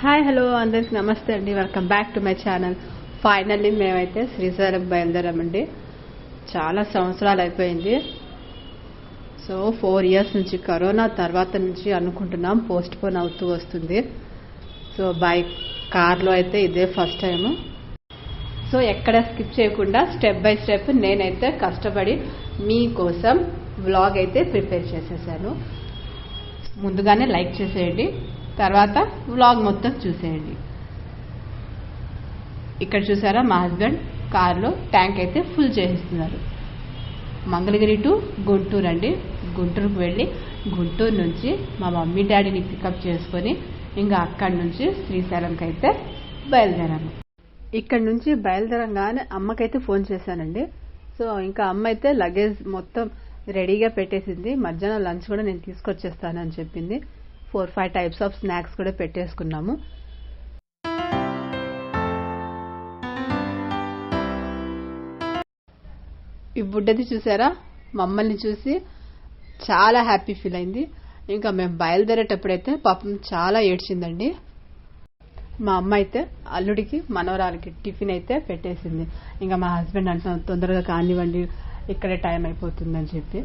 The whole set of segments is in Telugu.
హాయ్ హలో అందరికి నమస్తే అండి. Welcome back to my channel finally మేమైతే శ్రీశైలం బయలుదేరామండి చాలా సంవత్సరాలు అయిపోయింది. సో ఫోర్ ఇయర్స్ నుంచి కరోనా తర్వాత నుంచి అనుకుంటున్నాం పోస్ట్ పోన్ అవుతూ వస్తుంది. సో బైక్ కార్లో అయితే ఇదే ఫస్ట్ టైం సో ఎక్కడ స్కిప్ చేయకుండా స్టెప్ బై స్టెప్ నేనైతే కష్టపడి మీకోసం వ్లాగ్ అయితే ప్రిపేర్ చేసేసాను. ముందుగానే లైక్ చేసేయండి. తర్వాత వ్లాగ్ మొత్తం చూసేయండి. ఇక్కడ చూసారా మా హస్బెండ్ కార్లో ట్యాంక్ అయితే ఫుల్ చేసేస్తున్నారు. మంగళగిరి టు గుంటూరు అండి. గుంటూరుకు వెళ్ళి గుంటూరు నుంచి మా మమ్మీ డాడీని పికప్ చేసుకొని ఇంకా అక్కడి నుంచి శ్రీశైలంకి అయితే బయలుదేరాము. ఇక్కడ నుంచి బయలుదేరంగానే అమ్మకైతే ఫోన్ చేశానండి. సో ఇంకా అమ్మ అయితే లగేజ్ మొత్తం రెడీగా పెట్టేసింది. మధ్యాహ్నం లంచ్ కూడా నేను తీసుకొచ్చేస్తాను అని చెప్పింది. Four five types of snacks కూడా పెట్టేసుకున్నాము. ఈ బుడ్డది చూసారా? మమ్మల్ని చూసి చాలా హ్యాపీ ఫీల్ అయింది. ఇంకా మేము బయలుదేరేటప్పుడైతే పాపం చాలా ఏడ్చిందండి. మా అమ్మ అయితే అల్లుడికి మనవరాలకి టిఫిన్ అయితే పెట్టేసింది. ఇంకా మా హస్బెండ్ అంటున్నాం తొందరగా కానివ్వండి ఇక్కడే టైం అయిపోతుందని చెప్పి.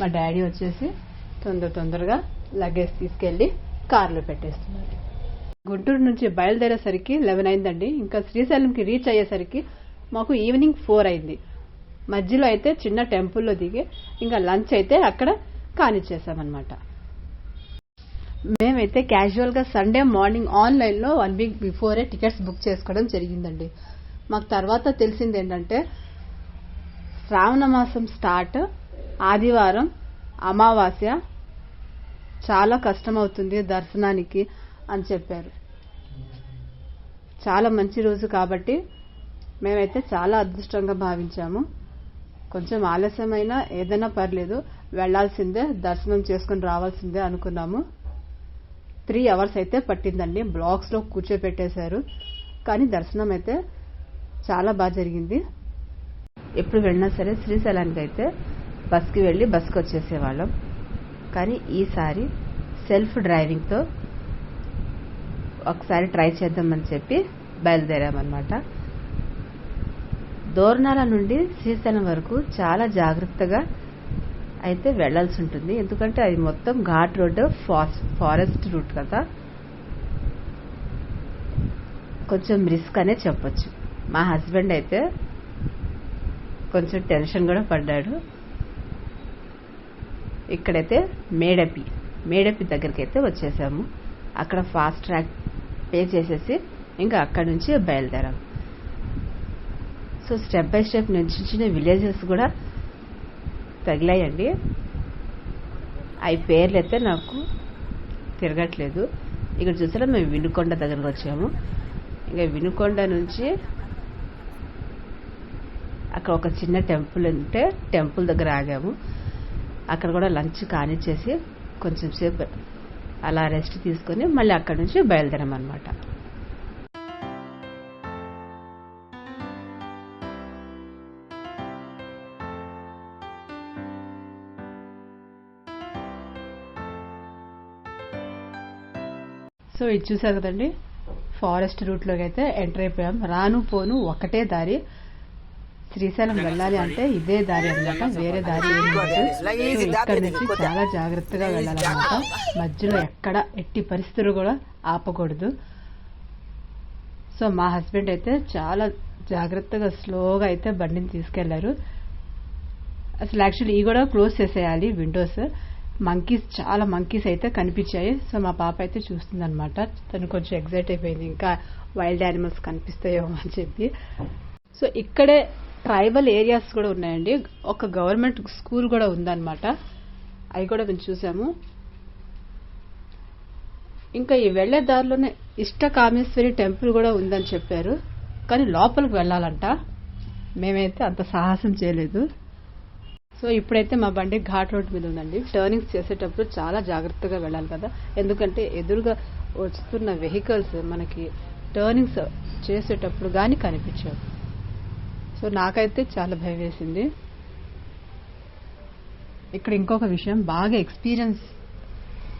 మా డాడీ వచ్చేసి తొందర తొందరగా లగేజ్ తీసుకెళ్ళి కార్లో పెట్టేస్తున్నారు. గుంటూరు నుంచి బయలుదేరేసరికి లెవెన్ అయిందండి. ఇంకా శ్రీశైలంకి రీచ్ అయ్యేసరికి మాకు ఈవినింగ్ ఫోర్ అయింది. మధ్యలో అయితే చిన్న టెంపుల్లో దిగి ఇంకా లంచ్ అయితే అక్కడ కానిచ్చేసామన్నమాట. మేమైతే క్యాజువల్గా సండే మార్నింగ్ ఆన్లైన్లో వన్ వీక్ బిఫోరే టికెట్స్ బుక్ చేసుకోవడం జరిగిందండి. మాకు తర్వాత తెలిసింది ఏంటంటే శ్రావణ మాసం స్టార్ట్ ఆదివారం అమావాస్య చాలా కష్టం అవుతుంది దర్శనానికి అని చెప్పారు. చాలా మంచి రోజు కాబట్టి మేమైతే చాలా అదృష్టంగా భావించాము. కొంచెం ఆలస్యమైనా ఏదైనా పర్లేదు వెళ్ళాల్సిందే దర్శనం చేసుకుని రావాల్సిందే అనుకున్నాము. త్రీ అవర్స్ అయితే పట్టిందండి. బ్లాక్స్లో కూర్చోపెట్టేశారు. కానీ దర్శనం అయితే చాలా బాగా జరిగింది. ఎప్పుడు వెళ్ళినా సరే శ్రీశైలానికి అయితే బస్కి వెళ్ళి బస్కి వచ్చేసేవాళ్ళం కానీ ఈసారి సెల్ఫ్ డ్రైవింగ్తో ఒకసారి ట్రై చేద్దామని చెప్పి బయలుదేరామన్నమాట. దోర్నాల నుండి శ్రీశైలం వరకు చాలా జాగ్రత్తగా అయితే వెళ్ళాల్సి ఉంటుంది. ఎందుకంటే అది మొత్తం ఘాట్ రోడ్డు ఫారెస్ట్ రూట్ కదా. కొంచెం రిస్క్ అనే చెప్పొచ్చు. మా హస్బెండ్ అయితే కొంచెం టెన్షన్ కూడా పడ్డాడు. ఇక్కడైతే మేడపి మేడపి దగ్గరికి అయితే వచ్చేసాము. అక్కడ ఫాస్ట్ ట్రాక్ పే చేసేసి ఇంకా అక్కడ నుంచి బయలుదేరాం. సో స్టెప్ బై స్టెప్ నుంచి చిన్న చిన్న విలేజెస్ కూడా తగిలాయండి. అవి పేర్లు అయితే నాకు తిరగట్లేదు. ఇక్కడ చూసారా మేము వినుకొండ దగ్గరకు వచ్చాము. ఇంకా వినుకొండ నుంచి అక్కడ ఒక చిన్న టెంపుల్ ఉంటే టెంపుల్ దగ్గర ఆగాము. అక్కడ కూడా లంచ్ కానిచ్చేసి కొంచెం సేపు అలా రెస్ట్ తీసుకొని మళ్ళీ అక్కడ నుంచి బయలుదేరామన్నమాట. సో ఇది చూసారు కదండి? ఫారెస్ట్ రూట్లోకి అయితే ఎంటర్ అయిపోయాం. రాను పోను ఒకటే దారి. శ్రీశైలం వెళ్ళాలి అంటే ఇదే దారి అనమాట వేరే దారి ఏమి ఇక్కడ నుంచి చాలా జాగ్రత్తగా వెళ్ళాలన్నమాట మధ్యలో ఎక్కడ ఎట్టి పరిస్థితులు కూడా ఆపకూడదు. సో మా హస్బెండ్ అయితే చాలా జాగ్రత్తగా స్లోగా అయితే బండిని తీసుకెళ్ళారు. అసలు యాక్చువల్లీ ఈ కూడా క్లోజ్ చేసేయాలి విండోస్. మంకీస్ చాలా మంకీస్ అయితే కనిపించాయి. సో మా పాప అయితే చూస్తుంది అనమాట తను కొంచెం ఎగ్జైట్ అయిపోయింది. ఇంకా వైల్డ్ యానిమల్స్ కనిపిస్తాయో అని చెప్పి. సో ఇక్కడే ట్రైబల్ ఏరియాస్ కూడా ఉన్నాయండి. ఒక గవర్నమెంట్ స్కూల్ కూడా ఉందన్నమాట. అవి కూడా మేము చూసాము. ఇంకా ఈ వెళ్ళే దారిలోనే ఇష్ట కామేశ్వరి టెంపుల్ కూడా ఉందని చెప్పారు. కానీ లోపలికి వెళ్ళాలంట. మేమైతే అంత సాహసం చేయలేదు. సో ఇప్పుడైతే మా బండి ఘాట్ రోడ్ మీద ఉందండి. టర్నింగ్స్ చేసేటప్పుడు చాలా జాగ్రత్తగా వెళ్ళాలి కదా. ఎందుకంటే ఎదురుగా వస్తున్న వెహికల్స్ మనకి టర్నింగ్స్ చేసేటప్పుడు కానీ కనిపించావు. సో నాకైతే చాలా భయం వేసింది ఇక్కడ ఇంకొక విషయం బాగా ఎక్స్పీరియన్స్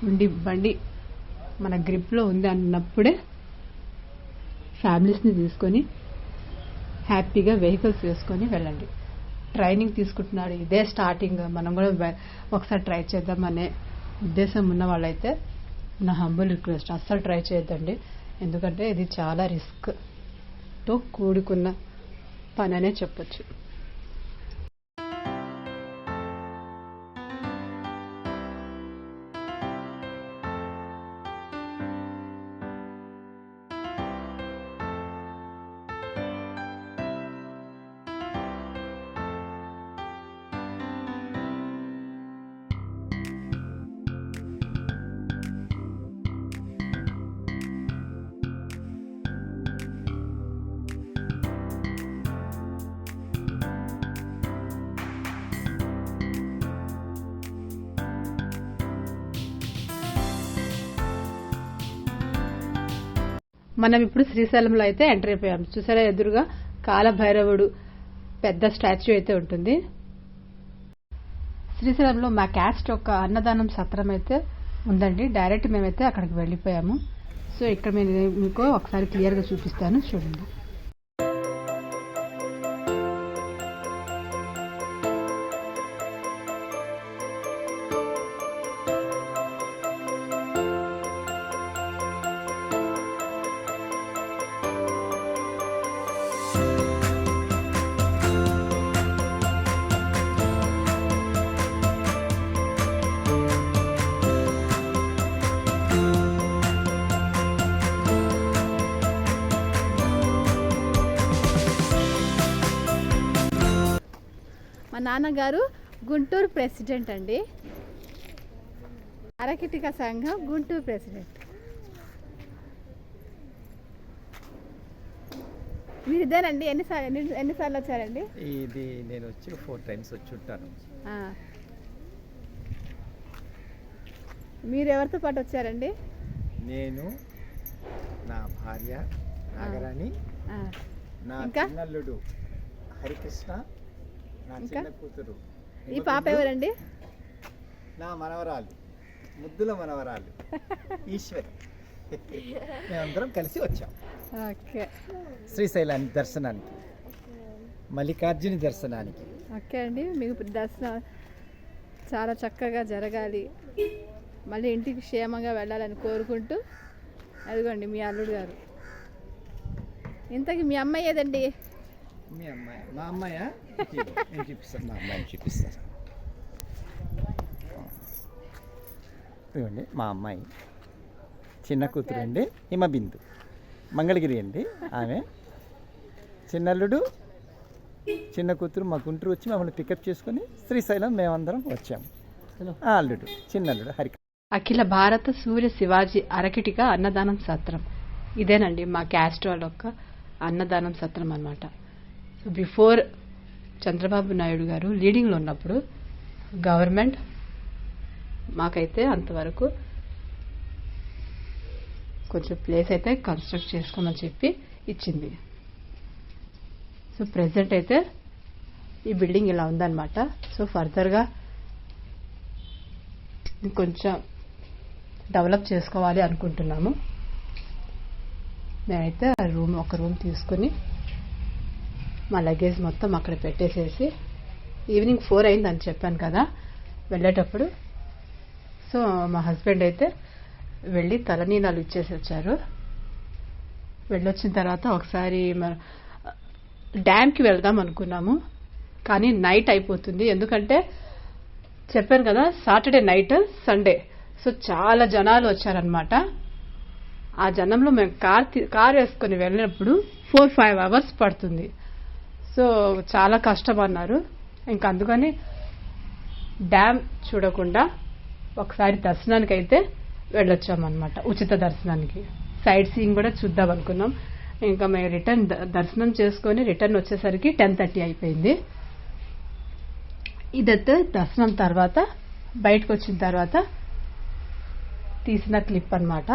ఉండి బండి మన గ్రిప్లో ఉంది అన్నప్పుడే ఫ్యామిలీస్ని తీసుకొని హ్యాపీగా వెహికల్స్ వేసుకొని వెళ్ళండి. ట్రైనింగ్ తీసుకుంటున్నాడు ఇదే స్టార్టింగ్. మనం కూడా ఒకసారి ట్రై చేద్దామనే ఉద్దేశం ఉన్న వాళ్ళైతే నా హంబుల్ రిక్వెస్ట్ అస్సలు ట్రై చేయొద్దండి. ఎందుకంటే ఇది చాలా రిస్క్తో కూడుకున్న పని అనే చెప్పొచ్చు. మనం ఇప్పుడు శ్రీశైలంలో అయితే ఎంటర్ అయిపోయాం. చూసారా ఎదురుగా కాలభైరవుడు పెద్ద స్టాచ్యూ అయితే ఉంటుంది. శ్రీశైలంలో మా క్యాస్ట్ యొక్క అన్నదానం సత్రం అయితే ఉందండి. డైరెక్ట్ మేమైతే అక్కడికి వెళ్ళిపోయాము. సో ఇక్కడ నేను మీకు ఒకసారి క్లియర్గా చూపిస్తాను. చూడండి. నాన్నగారు గుంటూరు ప్రెసిడెంట్ అండి అరకిటిక సంఘం గుంటూరు ప్రెసిడెంట్ మీరు ఇదేనండి ఎన్నిసార్లు ఎన్ని ఎన్నిసార్లు వచ్చారండి ఇది నేను వచ్చి ఫోర్ టైమ్స్ వచ్చి ఉంటాను. మీరు ఎవరితో పాటు వచ్చారండి నేను నా భార్య నాగరాణి. నా? చిన్నల్లుడు హరికృష్ణ ఇంకా? కూతురు. ఈ పాప ఎవరండి? నా మనవరాలు. ముద్దుల మనవరాలు. ఈశ్వరి. మేమందరం కలిసి వచ్చాం. ఓకే. శ్రీశైలానికి దర్శనానికి. మల్లికార్జుని దర్శనానికి. ఓకే అండి. మీకు దర్శనం చాలా చక్కగా జరగాలి. మళ్ళీ ఇంటికి క్షేమంగా వెళ్ళాలని కోరుకుంటూ అదిగోండి మీ అల్లుడు గారు. ఇంతకీ మీ అమ్మాయి ఏదండి? మీ అమ్మాయి? మా అమ్మాయా? ఇదిగో, నేను చూపిస్తాను మా అమ్మాయిని చూపిస్తాను ఇదిగోండి మా అమ్మాయి. చిన్న కూతురు అండి హిమబిందు. మంగళగిరి అండి ఆమె. చిన్నల్లుడు చిన్న కూతురు మా గుంటూరు వచ్చి మమ్మల్ని పికప్ చేసుకొని శ్రీశైలం మేమందరం వచ్చాము అల్లుడు చిన్నల్లుడు హరి అఖిల భారత సూర్య శివాజీ అరకిటిక అన్నదానం సత్రం. ఇదేనండి మా క్యాస్ట్ వాళ్ళ యొక్క అన్నదానం సత్రం అన్నమాట. సో బిఫోర్ చంద్రబాబు నాయుడు గారు లీడింగ్లో ఉన్నప్పుడు గవర్నమెంట్ మాకైతే అంతవరకు కొంచెం ప్లేస్ అయితే కన్స్ట్రక్ట్ చేసుకోమని చెప్పి ఇచ్చింది. సో ప్రెసెంట్ అయితే ఈ బిల్డింగ్ ఇలా ఉందన్నమాట. సో ఫర్దర్గా ఇంకొంచెం డెవలప్ చేసుకోవాలి అనుకుంటున్నాము. నేనైతే ఆ రూమ్ ఒక రూమ్ తీసుకుని మా లగేజ్ మొత్తం అక్కడ పెట్టేసేసి ఈవినింగ్ ఫోర్ అయింది అని చెప్పాను కదా వెళ్ళేటప్పుడు. సో మా హస్బెండ్ అయితే వెళ్ళి తలనీలాలు ఇచ్చేసి వచ్చారు. వెళ్ళొచ్చిన తర్వాత ఒకసారి మన డ్యామ్కి వెళ్దాం అనుకున్నాము. కానీ నైట్ అయిపోతుంది. ఎందుకంటే చెప్పాను కదా సాటర్డే నైట్ సండే సో చాలా జనాలు వచ్చారనమాట ఆ జనంలో మేము కార్ కార్ వేసుకొని వెళ్ళినప్పుడు ఫోర్ ఫైవ్ అవర్స్ పడుతుంది. సో చాలా కష్టం అన్నారు ఇంకా అందుకని డ్యామ్ చూడకుండా ఒకసారి దర్శనానికి అయితే వెళ్ళొచ్చామన్నమాట ఉచిత దర్శనానికి. సైడ్ సీయింగ్ కూడా చూద్దాం అనుకున్నాం. ఇంకా మేము రిటర్న్ దర్శనం చేసుకొని రిటర్న్ వచ్చేసరికి టెన్ థర్టీ అయిపోయింది. ఇదైతే దర్శనం తర్వాత బయటకు వచ్చిన తర్వాత తీసిన క్లిప్ అనమాట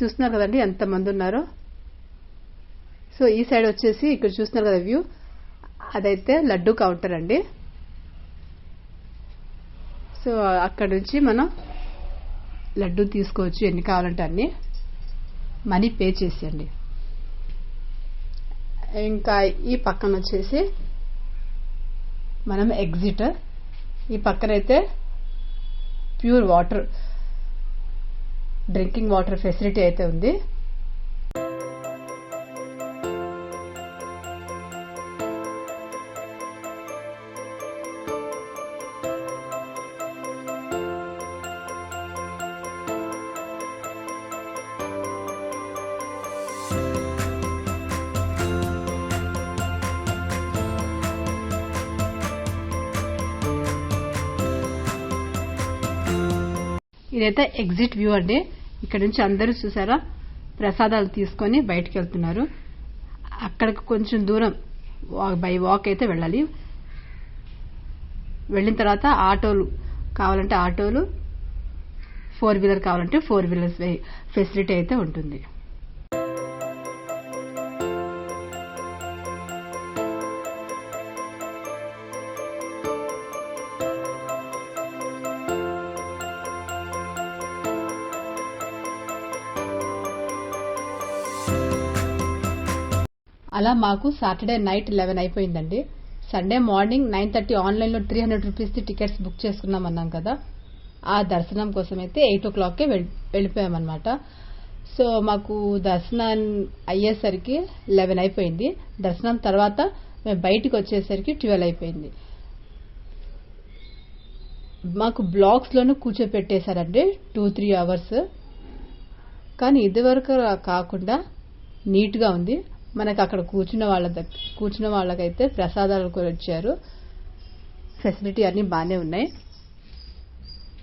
చూస్తున్నారు కదండి ఎంతమంది ఉన్నారో? సో ఈ సైడ్ వచ్చేసి ఇక్కడ చూస్తున్నారు కదా వ్యూ. అదైతే లడ్డు కౌంటర్ అండి. సో అక్కడ నుంచి మనం లడ్డు తీసుకోవచ్చు ఎన్ని కావాలంటే అన్ని. మనీ పే చేసేయండి. ఇంకా ఈ పక్కన వచ్చేసి మనం ఎగ్జిట్. ఈ పక్కన అయితే pure water drinking water facility అయితే ఉంది. ఇదైతే ఎగ్జిట్ వ్యూ అండి. ఇక్కడ నుంచి అందరూ చూసారా? ప్రసాదాలు తీసుకొని బయటకు వెళ్తున్నారు. అక్కడికి కొంచెం దూరం బై వాక్ అయితే వెళ్ళాలి. వెళ్ళిన తర్వాత ఆటోలు కావాలంటే ఆటోలు ఫోర్ వీలర్ కావాలంటే ఫోర్ వీలర్స్ ఫెసిలిటీ అయితే ఉంటుంది. అలా మాకు సాటర్డే నైట్ లెవెన్ అయిపోయిందండి. సండే మార్నింగ్ నైన్ థర్టీ ఆన్లైన్లో త్రీ హండ్రెడ్ రూపీస్ది టికెట్స్ బుక్ చేసుకున్నాం అన్నాం కదా. ఆ దర్శనం కోసం అయితే ఎయిట్ ఓ క్లాక్కే వెళ్ళిపోయామన్నమాట. సో మాకు దర్శనం అయ్యేసరికి లెవెన్ అయిపోయింది. దర్శనం తర్వాత మేము బయటికి వచ్చేసరికి ట్వెల్వ్ అయిపోయింది. మాకు బ్లాక్స్లోనూ కూర్చోపెట్టేశారండి టూ త్రీ అవర్స్. కానీ ఇదివరకు కాకుండా నీట్గా ఉంది. మనకు అక్కడ కూర్చున్న వాళ్ళ దగ్గర కూర్చున్న వాళ్ళకైతే ప్రసాదాలు కూడా ఇచ్చారు. ఫెసిలిటీ అన్నీ బాగానే ఉన్నాయి.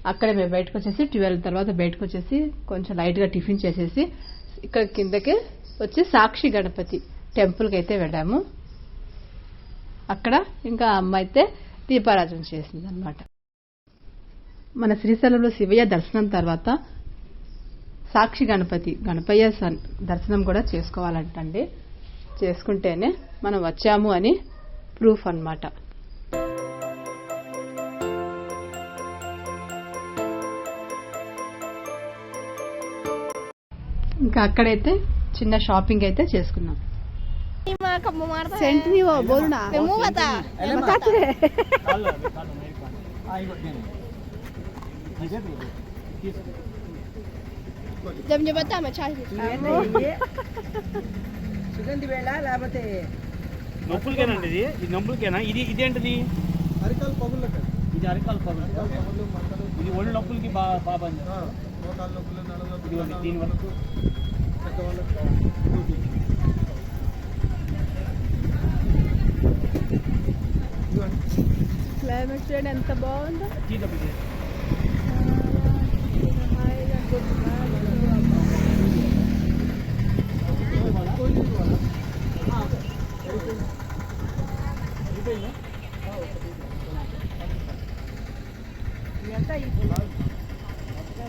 అక్కడ మేము బయటకు వచ్చేసి ట్వెల్వ్ తర్వాత బయటకు వచ్చేసి కొంచెం లైట్గా టిఫిన్ చేసేసి ఇక్కడ కిందకి వచ్చి సాక్షి గణపతి టెంపుల్కి అయితే వెళ్ళాము. అక్కడ ఇంకా అమ్మ అయితే దీపారాధన చేసింది అనమాట మన శ్రీశైలంలో శివయ్య దర్శనం తర్వాత సాక్షి గణపతి గణపయ్య సన్- దర్శనం కూడా చేసుకోవాలంటండి. చేసుకుంటేనే మనం వచ్చాము అని ప్రూఫ్ అన్నమాట ఇంకా అక్కడైతే చిన్న షాపింగ్ అయితే చేసుకున్నాం सेंट नहीं वो बोलना मुंह बता बताते हैं जब मुझे बता मैं चाय సుగంధి వేళ లేకపోతే నొప్పులకేనండి ఇది? ఇది నొప్పులకేనా? ఇది ఇదేంటిది? అరికాలు పగుళ్ళకి ఇది అరికాల పగులు ఇది ఒళ్ళు నొప్పులకి బాగా బాగా మోకాళ్ళ నొప్పులు నడుము నొప్పులు ఇదిగోండి, దీనివల్ల. పెద్దవాళ్ళకి. క్లైమేట్ చూడండి ఎంత బాగుందో తీదప్పుడు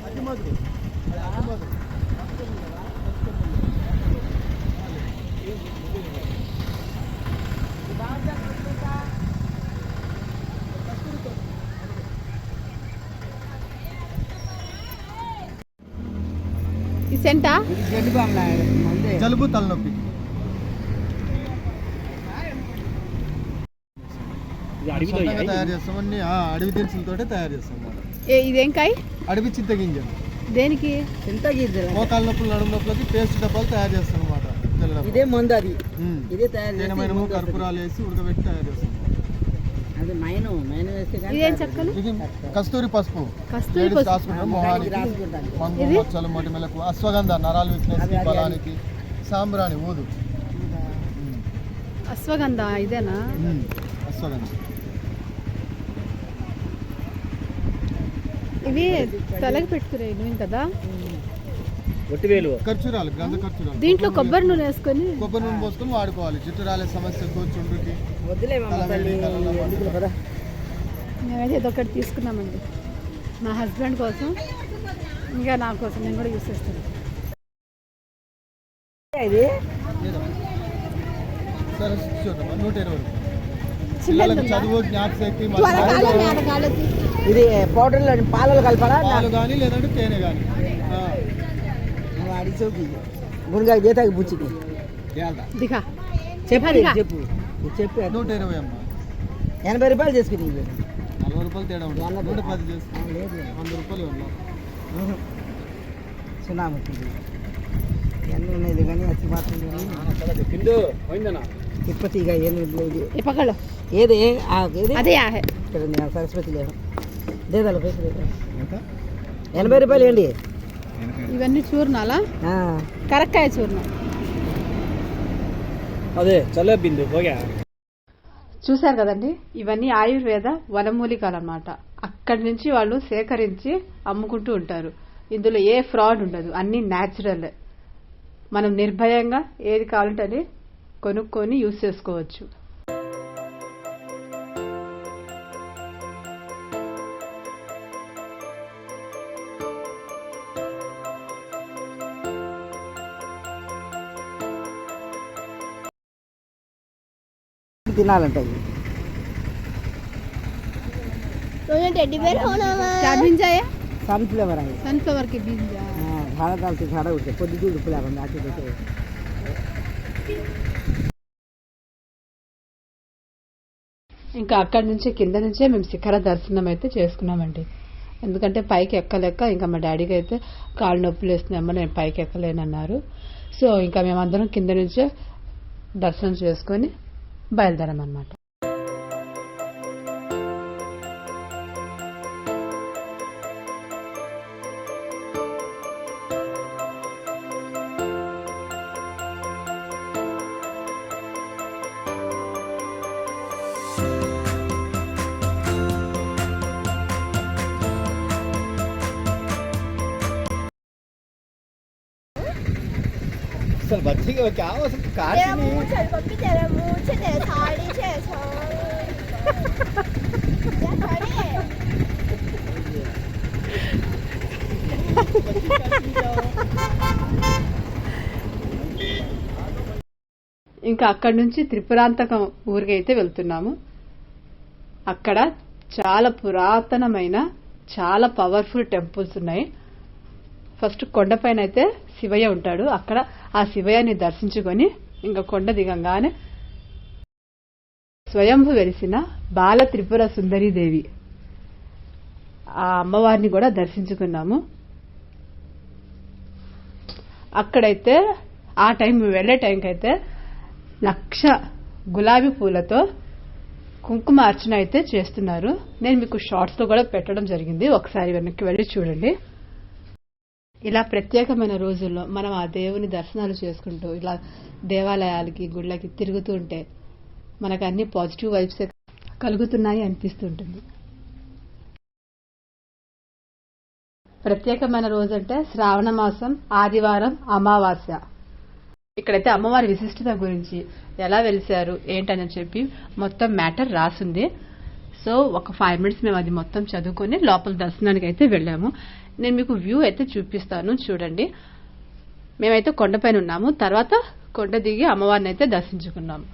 అతి మధురు అది అతి మధురు ఈ సెంటా ఇది గడ్డి బాంగ్లా మందే జలుబు తలనొప్పి తయారు చేస్తాం. అన్ని ఆ, అడవి దినుసులతోటే తయారు చేస్తాం అన్నమాట. ఏ ఇదేం కాయ? అడవి చింతగింజలు. దేనికి? చింత గిద్దల మోకాళ్ళ నొప్పులు నడుము నొప్పులకి పేస్ట్ డబ్బాలు తయారు చేస్తాం అనమాట ఇదే మందు అది. ఇదే తయారు. కర్పూరాలు వేసి ఉడకబెట్టి తయారు చేస్తాం అది మైను మైను వేస్తే కానీ ఇదేం చెక్కలు కస్తూరి పసుపు కస్తూరి. మొహానికి? మచ్చలు మొటిమలకు అశ్వగంధ నరాలు వీక్నెస్ బలానికి సాంబ్రాణి ఊదు. అశ్వగంధ ఇదేనా. అశ్వగంధ ఇవి తలకి పెట్టుకునే నువ్వు కదా ఖర్చురాలు గంధ ఖర్చురాలు. దీంట్లో కొబ్బరి నూనె వేసుకొని కొబ్బరి నూనె పోసుకొని వాడుకోవాలి. జుట్టు రాలే సమస్యకు చుండ్రుకి. వద్దులే మా తల తల్లి. వేడి, తలలో మంట. ఎందుకు కదా? మేమైతే ఇదొకటి తీసుకున్నామండి. మా హస్బెండ్ కోసం ఇంకా నా కోసం నేను కూడా యూస్ చేస్తాను. ఇది? సరే చూద్దాం నూట ఇరవై చదువు జ్ఞాపశక్తి ఇది పౌడర్లో పాలలో కలపడా పాలు కానీ లేదంటే తేనె కానీ అడిచో మునగాకు దేతాకి బుచ్చికి దిగా చెప్పు చెప్పు చెప్పు నూట ఇరవై అమ్మ ఎనభై రూపాయలు చేసుకుని నలభై రూపాయలు తేడా పది చేసుకుని వంద రూపాయలు ఇవ్వాలి సున్నాము ఎన్ని ఉన్నాయి కానీ అతి మాత్రం తిరుపతి ఇక ఏమి లేదు పక్కలో ఏది అదే సరస్వతి లేదు దేదాలు ఎనభై రూపాయలు ఏంటి ఇవన్నీ చూర్నాలా? ఆ, కరక్కాయ చూర్ణం అదే చల్ల బిందు పోగా చూశారు కదండి? ఇవన్నీ ఆయుర్వేద వనమూలికలు అన్నమాట అక్కడి నుంచి వాళ్ళు సేకరించి అమ్ముకుంటూ ఉంటారు. ఇందులో ఏ ఫ్రాడ్ ఉండదు అన్ని న్యాచురల్. మనం నిర్భయంగా ఏది కావాలంటే అది కొనుక్కొని యూస్ చేసుకోవచ్చు. తినాలంట ఇవి. तुझे टेडी बेयर होना क्या बीज है సన్ఫ్లవర్ అవి सनफ्लावर के बीज है झाडा चालते झाडा उठते పొద్దు చూడు పులాగా అటు ఇటు. ఇంకా అక్కడి నుంచి కింద నుంచే మేము శిఖర దర్శనం అయితే చేసుకున్నామండి ఎందుకంటే పైకి ఎక్కలేక ఇంకా మా డాడీకి అయితే కాళ్ళు నొప్పులు వేస్తున్నాయమ్మా నేను పైకి ఎక్కలేనన్నారు సో ఇంకా మేమందరం కింద నుంచే దర్శనం చేసుకొని బయలుదేరామన్నమాట. అసలు బచ్చిగా क्या हो सकता कार तेरा मुंह चल पप्पी तेरा मुंह से तेरा साड़ी से क्या करे ఇంకా అక్కడి నుంచి త్రిపురాంతకం ఊరికైతే వెళ్తున్నాము అక్కడ చాలా పురాతనమైన చాలా పవర్ఫుల్ టెంపుల్స్ ఉన్నాయి ఫస్ట్ కొండపైన అయితే శివయ్య ఉంటాడు. అక్కడ ఆ శివయ్యని దర్శించుకొని ఇంకా కొండ దిగంగానే స్వయంభు వెలిసిన బాల త్రిపుర సుందరీదేవి ఆ అమ్మవారిని కూడా దర్శించుకున్నాము. అక్కడైతే ఆ టైం వెళ్ళే టైంకి అయితే లక్ష గులాబీ పూలతో కుంకుమ అర్చన అయితే చేస్తున్నారు. నేను మీకు షార్ట్స్లో కూడా పెట్టడం జరిగింది. ఒకసారి వెనక్కి వెళ్ళి చూడండి. ఇలా ప్రత్యేకమైన రోజుల్లో మనం ఆ దేవుని దర్శనాలు చేసుకుంటూ ఇలా దేవాలయాలకి గుళ్ళకి తిరుగుతూ ఉంటే మనకు అన్ని పాజిటివ్ వైబ్స్ కలుగుతున్నాయి అనిపిస్తుంటుంది. ప్రత్యేకమైన రోజు అంటే శ్రావణ మాసం ఆదివారం అమావాస్య. ఇక్కడైతే అమ్మవారి విశిష్టత గురించి ఎలా వెలిసారు ఏంటని చెప్పి మొత్తం మ్యాటర్ రాసింది. సో ఒక ఫైవ్ మినిట్స్ మేము అది మొత్తం చదువుకొని లోపల దర్శనానికి అయితే వెళ్ళాము. నేను మీకు వ్యూ అయితే చూపిస్తాను చూడండి. మేమైతే కొండపైన ఉన్నాము. తర్వాత కొండ దిగి అమ్మవారిని అయితే దర్శించుకున్నాము.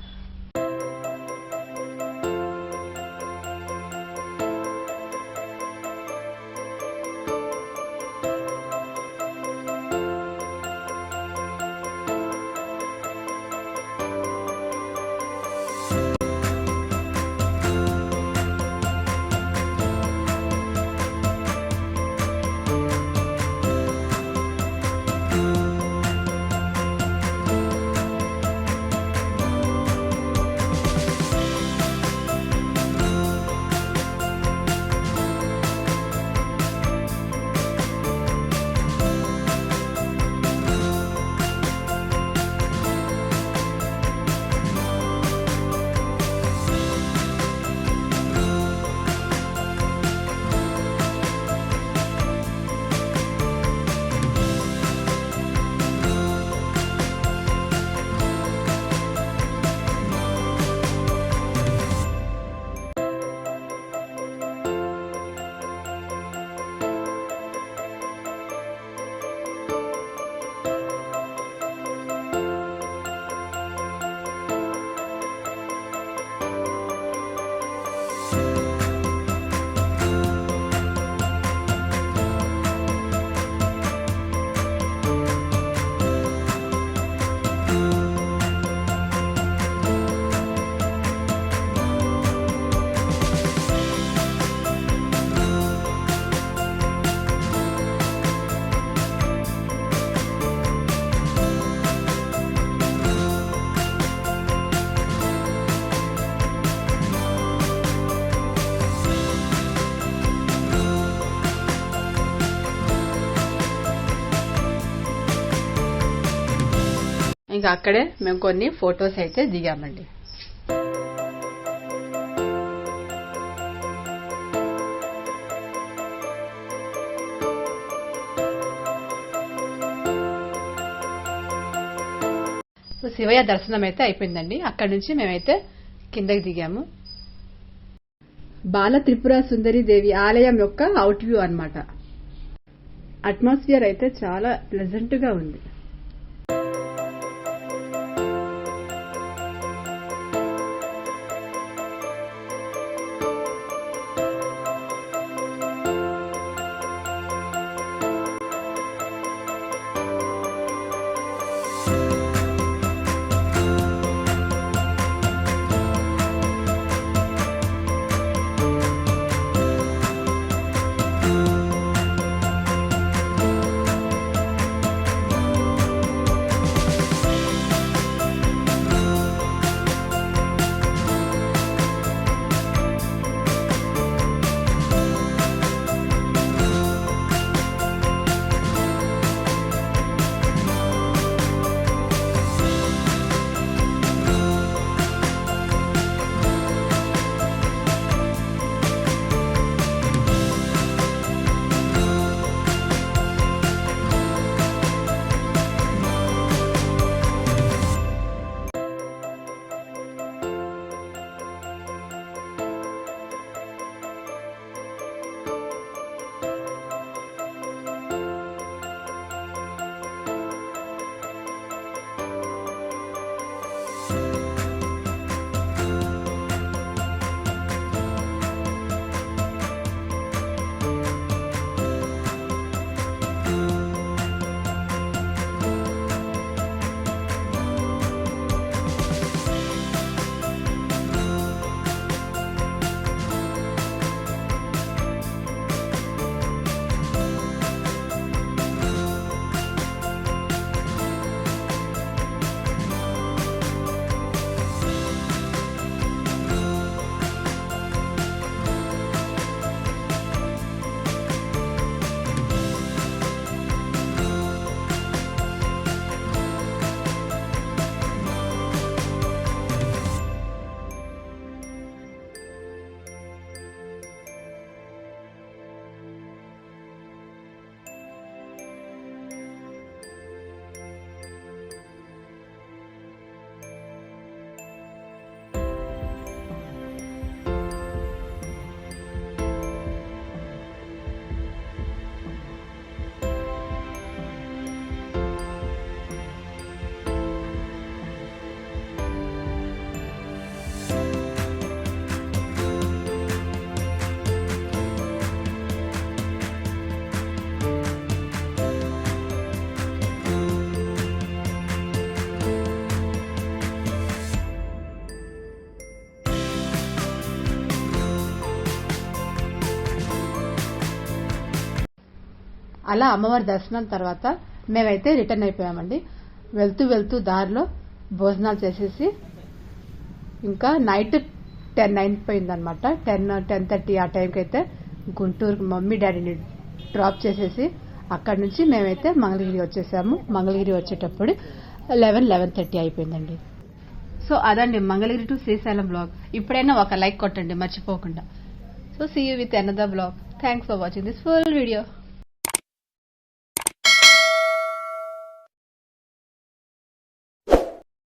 ఇంకా అక్కడే మేము కొన్ని ఫొటోస్ అయితే దిగామండి. సో శివయ్య దర్శనం అయితే అయిపోయిందండి. అక్కడి నుంచి మేమైతే కిందకి దిగాము. బాల త్రిపుర సుందరి దేవి ఆలయం యొక్క అవుట్ వ్యూ అన్నమాట. అట్మాస్ఫియర్ అయితే చాలా ప్లెజెంట్గా ఉంది. అలా అమ్మవారి దర్శనం తర్వాత మేమైతే రిటర్న్ అయిపోయామండి. వెళ్తూ వెళ్తూ దారిలో భోజనాలు చేసేసి ఇంకా నైట్ టెన్ అయిపోయిందనమాట టెన్ టెన్ థర్టీ ఆ టైంకి అయితే గుంటూరు మమ్మీ డాడీని డ్రాప్ చేసేసి అక్కడి నుంచి మేమైతే మంగళగిరి వచ్చేసాము. మంగళగిరి వచ్చేటప్పుడు లెవెన్ లెవెన్ థర్టీ అయిపోయిందండి. సో అదండి మంగళగిరి టు శ్రీశైలం బ్లాగ్. ఇప్పుడైనా ఒక లైక్ కొట్టండి మర్చిపోకుండా. So see you with another blog thanks for watching this full video